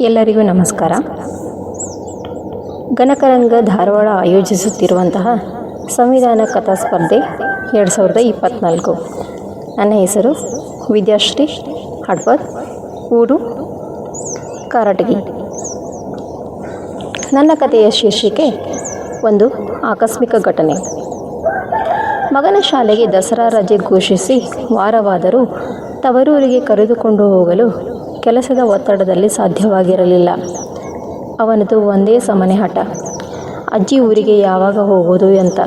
ಎಲ್ಲರಿಗೂ ನಮಸ್ಕಾರ. ಗಣಕರಂಗ ಧಾರವಾಡ ಆಯೋಜಿಸುತ್ತಿರುವಂತಹ ಸಂವಿಧಾನ ಕಥಾ ಸ್ಪರ್ಧೆ ಎರಡು ಸಾವಿರದ ಇಪ್ಪತ್ತ್ನಾಲ್ಕು ನನ್ನ ಹೆಸರು ವಿದ್ಯಾಶ್ರೀ ಹಡ್ಪದ್ ಊರು ಕಾರಟಗಿ. ನನ್ನ ಕಥೆಯ ಶೀರ್ಷಿಕೆ ಒಂದು ಆಕಸ್ಮಿಕ ಘಟನೆ. ಮಗನ ಶಾಲೆಗೆ ದಸರಾ ರಜೆ ಘೋಷಿಸಿ ವಾರವಾದರೂ ತವರೂರಿಗೆ ಕರೆದುಕೊಂಡು ಹೋಗಲು ಕೆಲಸದ ಒತ್ತಡದಲ್ಲಿ ಸಾಧ್ಯವಾಗಿರಲಿಲ್ಲ. ಅವನದು ಒಂದೇ ಸಮನೆ ಹಠ. ಅಜ್ಜಿ ಊರಿಗೆ ಯಾವಾಗ ಹೋಗೋದು ಅಂತ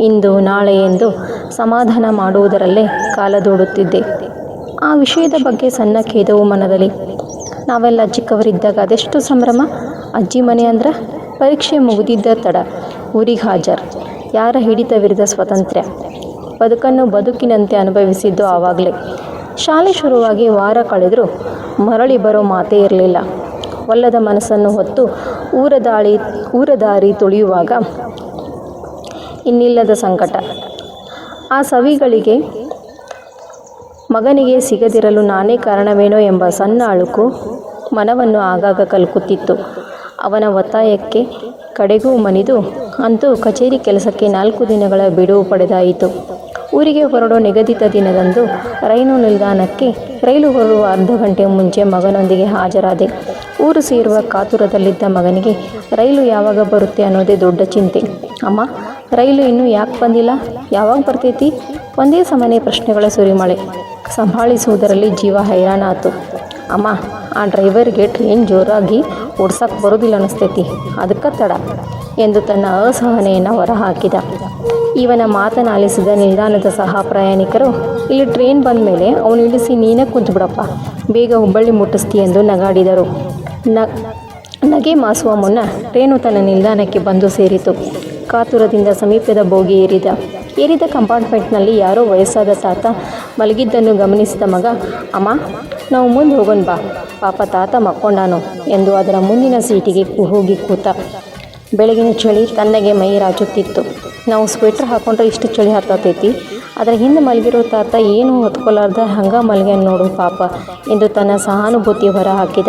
ಇಂದು, ನಾಳೆ ಎಂದು ಸಮಾಧಾನ ಮಾಡುವುದರಲ್ಲೇ ಕಾಲ ದೂಡುತ್ತಿದ್ದೆ. ಆ ವಿಷಯದ ಬಗ್ಗೆ ಸಣ್ಣ ಖೇದವು ಮನದಲ್ಲಿ. ನಾವೆಲ್ಲ ಚಿಕ್ಕವರಿದ್ದಾಗ ಅದೆಷ್ಟು ಸಂಭ್ರಮ? ಅಜ್ಜಿ ಮನೆ ಅಂದ್ರೆ ಪರೀಕ್ಷೆ ಮುಗಿದಿದ್ದ ತಡ. ಊರಿಗೆ ಹಾಜರ್. ಯಾರ ಹಿಡಿತವಿರಿದ ಸ್ವಾತಂತ್ರ್ಯ ಬದುಕನ್ನು ಬದುಕಿನಂತೆ ಅನುಭವಿಸಿದ್ದು ಆವಾಗಲೇ. ಶಾಲೆ ಶುರುವಾಗಿ ವಾರ ಕಳೆದರೂ ಮರಳಿ ಬರೋ ಮಾತೇ ಇರಲಿಲ್ಲ. ಒಲ್ಲದ ಮನಸ್ಸನ್ನು ಹೊತ್ತು ಊರ ದಾಳಿ, ಊರ ದಾರಿ ತುಳಿಯುವಾಗ ಇನ್ನಿಲ್ಲದ ಸಂಕಟ. ಆ ಸವಿಗಳಿಗೆ ಮಗನಿಗೆ ಸಿಗದಿರಲು ನಾನೇ ಕಾರಣವೇನೋ ಎಂಬ ಸಣ್ಣ ಅಳುಕು ಮನವನ್ನು ಆಗಾಗ ಕಲ್ಕುತ್ತಿತ್ತು. ಅವನ ಒತ್ತಾಯಕ್ಕೆ ಕಡೆಗೂ ಮನಿದು, ಅಂತೂ ಕಚೇರಿ ಕೆಲಸಕ್ಕೆ ನಾಲ್ಕು ದಿನಗಳ ಬಿಡುವು ಪಡೆದಾಯಿತು. ಊರಿಗೆ ಹೊರಡೋ ನಿಗದಿತ ದಿನದಂದು ರೈಲು ನಿಲ್ದಾಣಕ್ಕೆ ರೈಲು ಹೊರಡುವ ಅರ್ಧ ಗಂಟೆ ಮುಂಚೆ ಮಗನೊಂದಿಗೆ ಹಾಜರಾದೆ. ಊರು ಸೇರುವ ಕಾತುರದಲ್ಲಿದ್ದ ಮಗನಿಗೆ ರೈಲು ಯಾವಾಗ ಬರುತ್ತೆ ಅನ್ನೋದೇ ದೊಡ್ಡ ಚಿಂತೆ. ಅಮ್ಮ, ರೈಲು ಇನ್ನೂ ಯಾಕೆ ಬಂದಿಲ್ಲ? ಯಾವಾಗ ಬರ್ತೈತಿ? ಒಂದೇ ಸಮನೆ ಪ್ರಶ್ನೆಗಳ ಸುರಿಮಳೆ. ಸಂಭಾಳಿಸುವುದರಲ್ಲಿ ಜೀವ ಹೈರಾಣಾತು. ಅಮ್ಮ, ಆ ಡ್ರೈವರ್ಗೆ ಟ್ರೈನ್ ಜೋರಾಗಿ ಓಡ್ಸಕ್ಕೆ ಬರೋದಿಲ್ಲ ಅನ್ನಿಸ್ತೈತಿ ಅದಕ್ಕೆ ತಡ. ಎಂದು ತನ್ನ ಅಸಹನೆಯನ್ನು ಹೊರಹಾಕಿದ. ಇವನ ಮಾತನಾಲಿಸಿದ ನಿಲ್ದಾಣದ ಸಹ ಪ್ರಯಾಣಿಕರು, ಇಲ್ಲಿ ಟ್ರೈನ್ ಬಂದ ಮೇಲೆ ಅವನು ಇಳಿಸಿ ನೀನೇ ಕುಂತ್ಬಿಡಪ್ಪ. ಬೇಗ ಹುಬ್ಬಳ್ಳಿ ಮುಟ್ಟಿಸ್ತಿ ಎಂದು ನಗಾಡಿದರು. ನ, ನಗೆ ಮಾಸುವ ಮುನ್ನ ಟ್ರೈನು ತನ್ನ ನಿಲ್ದಾಣಕ್ಕೆ ಬಂದು ಸೇರಿತು. ಕಾತುರದಿಂದ ಸಮೀಪದ ಬೋಗಿ ಏರಿದ. ಏರಿದ ಕಂಪಾರ್ಟ್ಮೆಂಟ್ನಲ್ಲಿ ಯಾರೋ ವಯಸ್ಸಾದ ತಾತ ಮಲಗಿದ್ದನ್ನು ಗಮನಿಸಿದ ಮಗ, ಅಮ್ಮ, ನಾವು ಮುಂದೆ ಹೋಗೋಣ ಬಾ. ಪಾಪ ತಾತ ಮಕ್ಕೊಂಡಾನು ಎಂದು ಅದರ ಮುಂದಿನ ಸೀಟಿಗೆ ಹೋಗಿ ಕೂತ. ಬೆಳಗಿನ ಚಳಿ ತನ್ನಗೆ ಮೈ ರಾಚುತ್ತಿತ್ತು ನಾವು ಸ್ವೆಟ್ರ್ ಹಾಕೊಂಡ್ರೆ ಇಷ್ಟು ಚಳಿ ಹತ್ತತೈತಿ. ಅದರ ಹಿಂದೆ ಮಲಗಿರೋ ತಾತ ಏನು ಹೊತ್ಕೊಳ್ಳಾರ್ದ ಹಂಗ ಮಲ್ಗ್ಯಾನ ನೋಡು ಪಾಪ ಎಂದು ತನ್ನ ಸಹಾನುಭೂತಿ ಹೊರ ಹಾಕಿದ.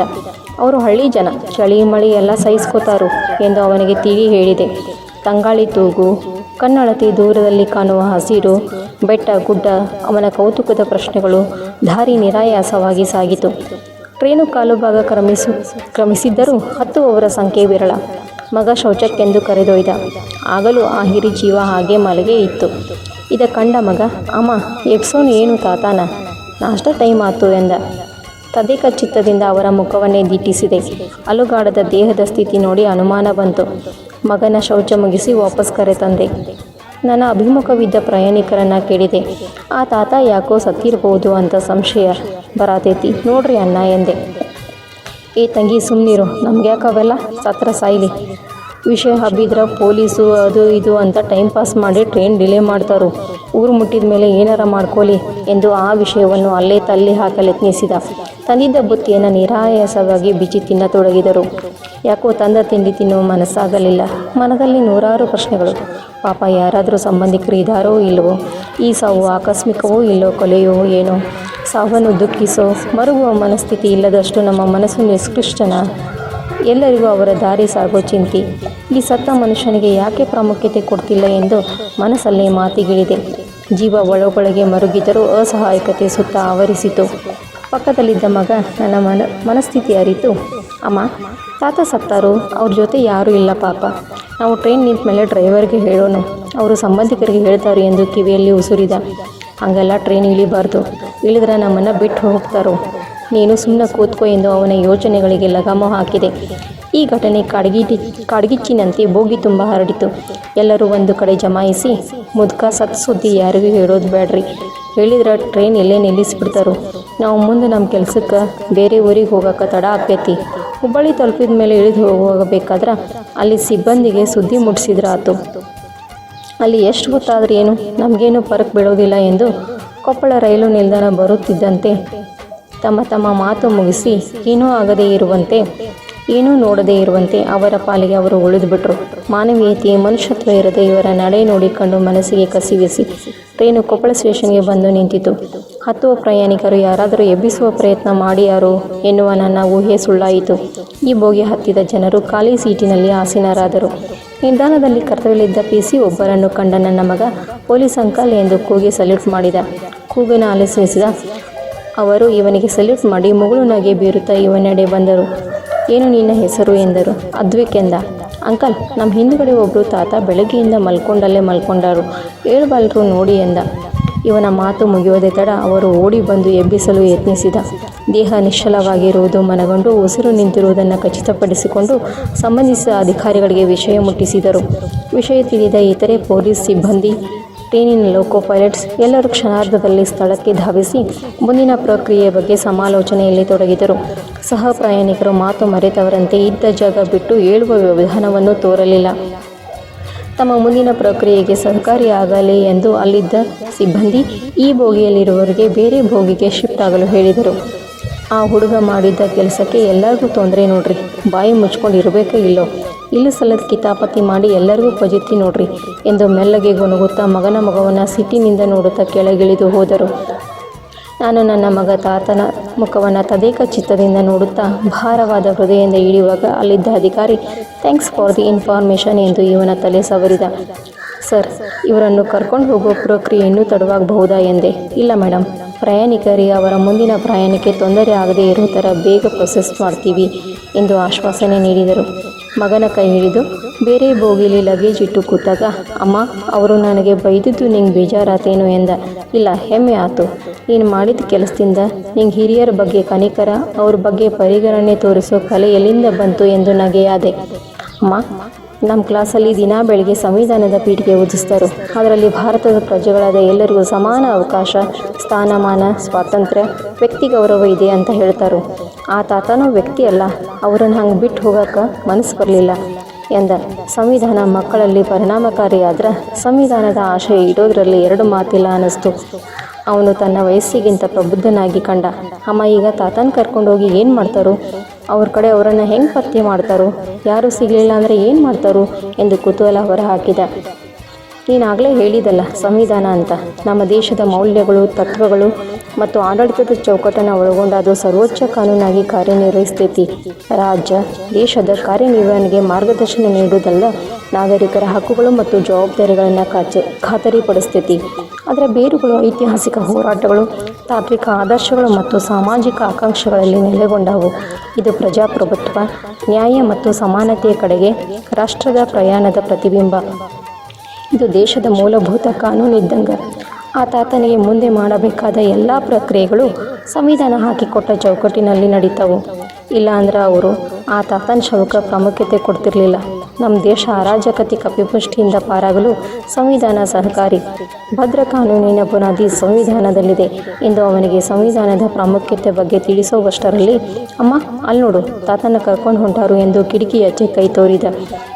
ಅವರು ಹಳ್ಳಿ ಜನ, ಚಳಿ, ಮಳಿ ಎಲ್ಲ ಸಹಿಸ್ಕೋತಾರು ಎಂದು ಅವನಿಗೆ ತಿಳಿ ಹೇಳಿದೆ. ತಂಗಾಳಿ ತೂಗು, ಕನ್ನಡತಿ ದೂರದಲ್ಲಿ ಕಾಣುವ ಹಸಿರು, ಬೆಟ್ಟ, ಗುಡ್ಡ, ಅವನ ಕೌತುಕದ ಪ್ರಶ್ನೆಗಳು ದಾರಿ ನಿರಾಯಾಸವಾಗಿ ಸಾಗಿತು. ಟ್ರೈನು ಕಾಲು ಭಾಗ ಕ್ರಮಿಸು, ಕ್ರಮಿಸಿದ್ದರೂ ಹತ್ತುವವರ ಸಂಖ್ಯೆ ವಿರಳ. ಮಗ ಶೌಚಕ್ಕೆಂದು ಕರೆದೊಯ್ದ. ಆಗಲೂ ಆ ಹಿರಿ ಜೀವ ಹಾಗೆ ಮಲಗೆ ಇತ್ತು. ಇದ ಕಂಡ ಮಗ, ಅಮ್ಮ ಎಕ್ಸೋನು ಏನು ತಾತಾನ? ನಾಷ್ಟ ಟೈಮ್ ಆತು ಎಂದ. ತದೇಕ ಚಿತ್ತದಿಂದ ಅವರ ಮುಖವನ್ನೇ ದಿಟ್ಟಿಸಿದೆ ಅಲುಗಾಡದ ದೇಹದ ಸ್ಥಿತಿ ನೋಡಿ ಅನುಮಾನ ಬಂತು. ಮಗನ ಶೌಚ ಮುಗಿಸಿ ವಾಪಸ್ ಕರೆತಂದೆ ನನ್ನ ಅಭಿಮುಖವಿದ್ದ ಪ್ರಯಾಣಿಕರನ್ನ ಕೇಳಿದೆ. ಆ ತಾತ ಯಾಕೋ ಸತ್ತಿರಬಹುದು ಅಂತ ಸಂಶಯ ಬರಾತೈತಿ. ನೋಡ್ರಿ ಅಣ್ಣ ಎಂದೆ. ಏ ತಂಗಿ ಸುಮ್ಮನಿರು ನಮ್ಗೆ ಯಾಕವೆಲ್ಲ ಸತ್ರ ಸಾಯಿಲಿ. ವಿಷಯ ಹಬ್ಬಿದ್ರ ಪೊಲೀಸು ಅದು ಇದು ಅಂತ ಟೈಮ್ ಪಾಸ್ ಮಾಡಿ ಟ್ರೈನ್ ಡಿಲೇ ಮಾಡ್ತಾರು. ಊರು ಮುಟ್ಟಿದ ಮೇಲೆ ಏನಾರ ಮಾಡ್ಕೊಳ್ಳಿ ಎಂದು ಆ ವಿಷಯವನ್ನು ಅಲ್ಲೇ ತಲ್ಲಿ ಹಾಕಲೆತ್ನಿಸಿದ ತಂದಿದ್ದ ಬುತ್ತಿಯನ್ನು ನಿರಾಯಾಸವಾಗಿ ಬಿಚ್ಚಿ ತಿನ್ನತೊಡಗಿದರು. ಯಾಕೋ ತಂದ ತಿಂಡಿ ತಿನ್ನುವ ಮನಸ್ಸಾಗಲಿಲ್ಲ. ಮನದಲ್ಲಿ ನೂರಾರು ಪ್ರಶ್ನೆಗಳು. ಪಾಪ ಯಾರಾದರೂ ಸಂಬಂಧಿಕರು ಇದ್ದಾರೋ ಇಲ್ಲವೋ ಈ ಸಾವು ಆಕಸ್ಮಿಕವೋ ಇಲ್ಲೋ, ಕೊಲೆಯೋ ಏನೋ? ಸಾವನ್ನು ದುಃಖಿಸೋ, ಮರುಗುವ ಮನಸ್ಥಿತಿ ಇಲ್ಲದಷ್ಟು ನಮ್ಮ ಮನಸ್ಸು ನಿಷ್ಕೃಷ್ಟನ? ಎಲ್ಲರಿಗೂ ಅವರ ದಾರಿ ಸಾಗೋ ಚಿಂತೆ. ಈ ಸತ್ತ ಮನುಷ್ಯನಿಗೆ ಯಾಕೆ ಪ್ರಾಮುಖ್ಯತೆ ಕೊಡ್ತಿಲ್ಲ ಎಂದು ಮನಸ್ಸಲ್ಲೇ ಮಾತಿಗಿಳಿದೆ. ಜೀವ ಒಳಗೊಳಗೆ ಮರುಗಿದರೂ ಅಸಹಾಯಕತೆ ಸುತ್ತ ಆವರಿಸಿತು. ಪಕ್ಕದಲ್ಲಿದ್ದ ಮಗ ನನ್ನ ಮನ, ಮನಸ್ಥಿತಿ ಅರಿತು, ಅಮ್ಮ, ತಾತ ಸತ್ತಾರು, ಅವ್ರ ಜೊತೆ ಯಾರೂ ಇಲ್ಲ ಪಾಪ. ನಾವು ಟ್ರೈನ್ ನಿಂತ ಮೇಲೆ ಡ್ರೈವರ್ಗೆ ಹೇಳೋಣ ಅವರು ಸಂಬಂಧಿಕರಿಗೆ ಹೇಳ್ತಾರೆ ಎಂದು ಕಿವಿಯಲ್ಲಿ ಉಸುರಿದ. ಹಾಗೆಲ್ಲ ಟ್ರೈನ್ ಇಳಿಬಾರ್ದು. ಇಳಿದ್ರೆ ನಮ್ಮನ್ನು ಬಿಟ್ಟು ಹೋಗ್ತಾರೋ? ನೀನು ಸುಮ್ಮನೆ ಕೂತ್ಕೋ ಎಂದು ಅವನ ಯೋಚನೆಗಳಿಗೆ ಲಗಾಮ ಹಾಕಿದೆ. ಈ ಘಟನೆ ಕಾಡ್ಗಿಟಿ, ಕಾಡ್ಗಿಚ್ಚಿನಂತೆ ಬೋಗಿ ತುಂಬ ಹರಡಿತು. ಎಲ್ಲರೂ ಒಂದು ಕಡೆ ಜಮಾಯಿಸಿ, ಮುದ್ಕ ಸತ್ ಸುದ್ದಿ ಯಾರಿಗೂ ಹೇಳೋದು ಬೇಡ್ರಿ ಹೇಳಿದ್ರೆ ಟ್ರೈನ್ ಎಲ್ಲೇ ನಿಲ್ಲಿಸ್ಬಿಡ್ತಾರೋ? ನಾವು ಮುಂದೆ ನಮ್ಮ ಕೆಲಸಕ್ಕೆ ಬೇರೆ ಊರಿಗೆ ಹೋಗೋಕೆ ತಡ ಆಕೈತಿ ಹುಬ್ಬಳ್ಳಿ ತಲುಪಿದ ಮೇಲೆ ಇಳಿದು ಹೋಗಬೇಕಾದ್ರೆ ಅಲ್ಲಿ ಸಿಬ್ಬಂದಿಗೆ ಸುದ್ದಿ ಮುಟ್ಟಿಸಿದ್ರೆ ಆತು ಅಲ್ಲಿ ಎಷ್ಟು ಗೊತ್ತಾದ್ರೆ ಏನು ನಮಗೇನು ಫರಕ್ ಬೀಳೋದಿಲ್ಲ ಎಂದು ಕೊಪ್ಪಳ ರೈಲು ನಿಲ್ದಾಣ ಬರುತ್ತಿದ್ದಂತೆ ತಮ್ಮ ತಮ್ಮ ಮಾತು ಮುಗಿಸಿ ಏನೂ ಆಗದೇ ಇರುವಂತೆ, ಏನೂ ನೋಡದೇ ಇರುವಂತೆ ಅವರ ಪಾಲಿಗೆ ಅವರು ಉಳಿದುಬಿಟ್ರು. ಮಾನವೀಯತೆ, ಮನುಷ್ಯತ್ವ ಇರದೆ ಇವರ ನಡೆ ನೋಡಿಕೊಂಡು ಮನಸ್ಸಿಗೆ ಕಸಿವಿಸಿ ಟ್ರೈನು ಕೊಪ್ಪಳ ಸ್ಟೇಷನ್ಗೆ ಬಂದು ನಿಂತಿತು. ಹತ್ತುವ ಪ್ರಯಾಣಿಕರು ಯಾರಾದರೂ ಎಬ್ಬಿಸುವ ಪ್ರಯತ್ನ ಮಾಡಿಯಾರು ಎನ್ನುವ ನನ್ನ ಊಹೆ ಸುಳ್ಳಾಯಿತು. ಈ ಬೋಗಿ ಹತ್ತಿದ ಜನರು ಖಾಲಿ ಸೀಟಿನಲ್ಲಿ ಆಸೀನರಾದರು. ನಿಲ್ದಾಣದಲ್ಲಿ ಕರ್ತವ್ಯದಲ್ಲಿದ್ದ ಪಿ ಸಿ ಒಬ್ಬರನ್ನು ಕಂಡ ನನ್ನ ಮಗ ಪೊಲೀಸ್ ಅಂಕಲ್ ಎಂದು ಕೂಗಿ ಸಲ್ಯೂಟ್ ಮಾಡಿದ. ಕೂಗಿನ ಆಲಿಸಿದ ಅವರು ಇವನಿಗೆ ಸಲ್ಯೂಟ್ ಮಾಡಿ ಮುಗುಳು ನಗೆ ಬೀರುತ್ತಾ ಇವನೆಡೆ ಬಂದರು. ಏನು ನಿನ್ನ ಹೆಸರು ಎಂದರು. ಅದ್ವಿಕೆಂದ ಅಂಕಲ್ ನಮ್ಮ ಹಿಂದುಗಡೆ ಒಬ್ಬರು ತಾತ ಬೆಳಗ್ಗೆಯಿಂದ ಮಲ್ಕೊಂಡಲ್ಲೇ ಮಲ್ಕೊಂಡರು. ಹೇಳ್ಬಲ್ರು ನೋಡಿ ಎಂದ. ಇವನ ಮಾತು ಮುಗಿಯೋದೇ ತಡ ಅವರು ಓಡಿ ಬಂದು ಎಬ್ಬಿಸಲು ಯತ್ನಿಸಿದ. ದೇಹ ನಿಶ್ಚಲವಾಗಿರುವುದು ಮನಗೊಂಡು ಉಸಿರು ನಿಂತಿರುವುದನ್ನು ಖಚಿತಪಡಿಸಿಕೊಂಡು ಸಂಬಂಧಿಸಿದ ಅಧಿಕಾರಿಗಳಿಗೆ ವಿಷಯ ಮುಟ್ಟಿಸಿದರು. ವಿಷಯ ತಿಳಿದ ಇತರೆ ಪೊಲೀಸ್ ಸಿಬ್ಬಂದಿ, ಟ್ರೇನಿನ ಲೋಕೋ ಪೈಲಟ್ಸ್ ಎಲ್ಲರೂ ಕ್ಷಣಾರ್ಧದಲ್ಲಿ ಸ್ಥಳಕ್ಕೆ ಧಾವಿಸಿ ಮುಂದಿನ ಪ್ರಕ್ರಿಯೆ ಬಗ್ಗೆ ಸಮಾಲೋಚನೆಯಲ್ಲಿ ತೊಡಗಿದರು. ಸಹ ಪ್ರಯಾಣಿಕರು ಮಾತು ಮರೆತವರಂತೆ ಇದ್ದ ಜಾಗ ಬಿಟ್ಟು ಏಳುವ ವಿಧಾನವನ್ನು ತೋರಲಿಲ್ಲ. ತಮ್ಮ ಮುಂದಿನ ಪ್ರಕ್ರಿಯೆಗೆ ಸಹಕಾರಿಯಾಗಲಿ ಎಂದು ಅಲ್ಲಿದ್ದ ಸಿಬ್ಬಂದಿ ಈ ಬೋಗಿಯಲ್ಲಿರುವವರಿಗೆ ಬೇರೆ ಬೋಗಿಗೆ ಶಿಫ್ಟ್ ಆಗಲು ಹೇಳಿದರು. ಆ ಹುಡುಗ ಮಾಡಿದ್ದ ಕೆಲಸಕ್ಕೆ ಎಲ್ಲರಿಗೂ ತೊಂದರೆ ನೋಡ್ರಿ. ಬಾಯಿ ಮುಚ್ಕೊಂಡು ಇರಬೇಕೋ ಇಲ್ಲೋ? ಇಲ್ಲ ಸಲ್ಲದ ಕಿತಾಪತಿ ಮಾಡಿ ಎಲ್ಲರಿಗೂ ಪಜಿತಿ ನೋಡ್ರಿ ಎಂದು ಮೆಲ್ಲಗೆ ಗೊಣಗುತ್ತಾ ಮಗನ ಮಗವನ್ನು ಸಿಟ್ಟಿನಿಂದ ನೋಡುತ್ತಾ ಕೆಳಗಿಳಿದು ಹೋದರು. ನಾನು ನನ್ನ ಮಗ ತಾತನ ಮುಖವನ್ನು ತದೇಕ ಚಿತ್ತದಿಂದ ನೋಡುತ್ತಾ ಭಾರವಾದ ಹೃದಯದಿಂದ ಇಳಿಯುವಾಗ ಅಲ್ಲಿದ್ದ ಅಧಿಕಾರಿ ಥ್ಯಾಂಕ್ಸ್ ಫಾರ್ ದಿ ಇನ್ಫಾರ್ಮೇಷನ್ ಎಂದು ಇವನ ತಲೆ ಸವರಿದ. ಸರ್, ಇವರನ್ನು ಕರ್ಕೊಂಡು ಹೋಗೋ ಪ್ರಕ್ರಿಯೆ ಇನ್ನೂ ತಡವಾಗಬಹುದಾ ಎಂದೆ. ಇಲ್ಲ ಮೇಡಮ್ ಪ್ರಯಾಣಿಕರಿಗೆ ಅವರ ಮುಂದಿನ ಪ್ರಯಾಣಕ್ಕೆ ತೊಂದರೆ ಆಗದೇ ಇರೋ ಥರ ಬೇಗ ಪ್ರೊಸೆಸ್ ಮಾಡ್ತೀವಿ ಎಂದು ಆಶ್ವಾಸನೆ ನೀಡಿದರು. ಮಗನ ಕೈ ಹಿಡಿದು ಬೇರೆ ಬೋಗಿಲಿ ಲಗೇಜ್ ಇಟ್ಟು ಕೂತಾಗ, ಅಮ್ಮ, ಅವರು ನನಗೆ ಬೈದಿದ್ದು ನಿಂಗೆ ಬೇಜಾರಾತೇನು ಎಂದ. ಇಲ್ಲ, ಹೆಮ್ಮೆ ಆತು. ನೀನು ಮಾಡಿದ ಕೆಲಸದಿಂದ ನಿಂಗೆ ಹಿರಿಯರ ಬಗ್ಗೆ ಕನಿಕರ, ಅವ್ರ ಬಗ್ಗೆ ಪರಿಗಣನೆ ತೋರಿಸೋ ಕಲೆ ಎಲ್ಲಿಂದ ಬಂತು ಎಂದು ನಗೆಯಾದೆ. ಅಮ್ಮ ನಮ್ಮ ಕ್ಲಾಸಲ್ಲಿ ದಿನ ಬೆಳಗ್ಗೆ ಸಂವಿಧಾನದ ಪೀಠಿಗೆ ಓದಿಸ್ತಾರೆ ಅದರಲ್ಲಿ ಭಾರತದ ಪ್ರಜೆಗಳಾದ ಎಲ್ಲರಿಗೂ ಸಮಾನ ಅವಕಾಶ, ಸ್ಥಾನಮಾನ, ಸ್ವಾತಂತ್ರ್ಯ, ವ್ಯಕ್ತಿ ಗೌರವ ಇದೆ ಅಂತ ಹೇಳ್ತಾರೆ. ಆ ತಾತನೂ ವ್ಯಕ್ತಿ ಅಲ್ಲ, ಅವರನ್ನು ಹಂಗೆ ಬಿಟ್ಟು ಹೋಗೋಕೆ ಮನಸ್ಸು ಬರಲಿಲ್ಲ ಎಂದ. ಸಂವಿಧಾನ ಮಕ್ಕಳಲ್ಲಿ ಪರಿಣಾಮಕಾರಿಯಾದ್ರೆ ಸಂವಿಧಾನದ ಆಶಯ ಇಡೋದ್ರಲ್ಲಿ ಎರಡು ಮಾತಿಲ್ಲ ಅನ್ನಿಸ್ತು. ಅವನು ತನ್ನ ವಯಸ್ಸಿಗಿಂತ ಪ್ರಬುದ್ಧನಾಗಿ ಕಂಡ, ಅಮ್ಮ, ಈಗ ತಾತನ ಕರ್ಕೊಂಡೋಗಿ ಏನು ಮಾಡ್ತಾರೋ? ಅವ್ರ ಕಡೆ ಅವರನ್ನು ಹೆಂಗೆ ಪತ್ತೆ ಮಾಡ್ತಾರೋ? ಯಾರೂ ಸಿಗಲಿಲ್ಲ ಅಂದರೆ ಏನು ಮಾಡ್ತಾರೋ? ಎಂದು ಕುತೂಹಲ ಹೊರಹಾಕಿದ. ನೀನಾಗಲೇ ಹೇಳಿದಲ್ಲ ಸಂವಿಧಾನ ಅಂತ. ನಮ್ಮ ದೇಶದ ಮೌಲ್ಯಗಳು, ತತ್ವಗಳು ಮತ್ತು ಆಡಳಿತದ ಚೌಕಟ್ಟನ್ನು ಒಳಗೊಂಡ ಅದು ಸರ್ವೋಚ್ಚ ಕಾನೂನಾಗಿ ಕಾರ್ಯನಿರ್ವಹಿಸ್ತೈತಿ. ರಾಜ್ಯ, ದೇಶದ ಕಾರ್ಯನಿರ್ವಹಣೆಗೆ ಮಾರ್ಗದರ್ಶನ ನೀಡುವುದಲ್ಲ, ನಾಗರಿಕರ ಹಕ್ಕುಗಳು ಮತ್ತು ಜವಾಬ್ದಾರಿಗಳನ್ನು ಕಾಚ, ಖಾತರಿಪಡಿಸ್ತೈತಿ. ಅದರ ಬೇರುಗಳು, ಐತಿಹಾಸಿಕ ಹೋರಾಟಗಳು, ತಾತ್ವಿಕ ಆದರ್ಶಗಳು ಮತ್ತು ಸಾಮಾಜಿಕ ಆಕಾಂಕ್ಷೆಗಳಲ್ಲಿ ನೆಲೆಗೊಂಡವು. ಇದು ಪ್ರಜಾಪ್ರಭುತ್ವ, ನ್ಯಾಯ ಮತ್ತು ಸಮಾನತೆಯ ಕಡೆಗೆ ರಾಷ್ಟ್ರದ ಪ್ರಯಾಣದ ಪ್ರತಿಬಿಂಬ. ಇದು ದೇಶದ ಮೂಲಭೂತ ಕಾನೂನು ಇದ್ದಂಗೆ. ಆ ತಾತನಿಗೆ ಮುಂದೆ ಮಾಡಬೇಕಾದ ಎಲ್ಲ ಪ್ರಕ್ರಿಯೆಗಳು ಸಂವಿಧಾನ ಹಾಕಿಕೊಟ್ಟ ಚೌಕಟ್ಟಿನಲ್ಲಿ ನಡೀತಾವು. ಇಲ್ಲ ಅಂದ್ರೆ ಅವರು ಆ ತಾತನ ಶವಕ್ಕೆ ಪ್ರಾಮುಖ್ಯತೆ ಕೊಡ್ತಿರಲಿಲ್ಲ. ನಮ್ಮ ದೇಶ ಅರಾಜಕತೆ ಕಪಿಪುಷ್ಟಿಯಿಂದ ಪಾರಾಗಲು ಸಂವಿಧಾನ ಸಹಕಾರಿ, ಭದ್ರ ಕಾನೂನಿನ ಬುನಾದಿ ಸಂವಿಧಾನದಲ್ಲಿದೆ. ಎಂದು ಅವನಿಗೆ ಸಂವಿಧಾನದ ಪ್ರಾಮುಖ್ಯತೆ ಬಗ್ಗೆ ತಿಳಿಸುವಷ್ಟರಲ್ಲಿ, ಅಮ್ಮ ಅಲ್ಲಿ ನೋಡು, ತಾತನ ಕರ್ಕೊಂಡು ಹೊಂಟಾರು ಎಂದು ಕಿಟಕಿಯಚ್ಚೆ ಕೈ ತೋರಿದ.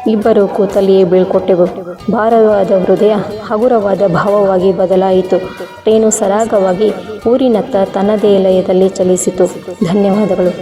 ಇಬ್ಬರು ಕೂತಲ್ಲಿಯೇ ಬೀಳ್ಕೊಟ್ಟೆವು. ಭಾರವಾದ ಹೃದಯ ಹಗುರವಾದ ಭಾವವಾಗಿ ಬದಲಾಯಿತು. ಟ್ರೇನು ಸರಾಗವಾಗಿ ಊರಿನತ್ತ ತನ್ನದೇ ಲಯದಲ್ಲಿ ಚಲಿಸಿತು. ಧನ್ಯವಾದಗಳು.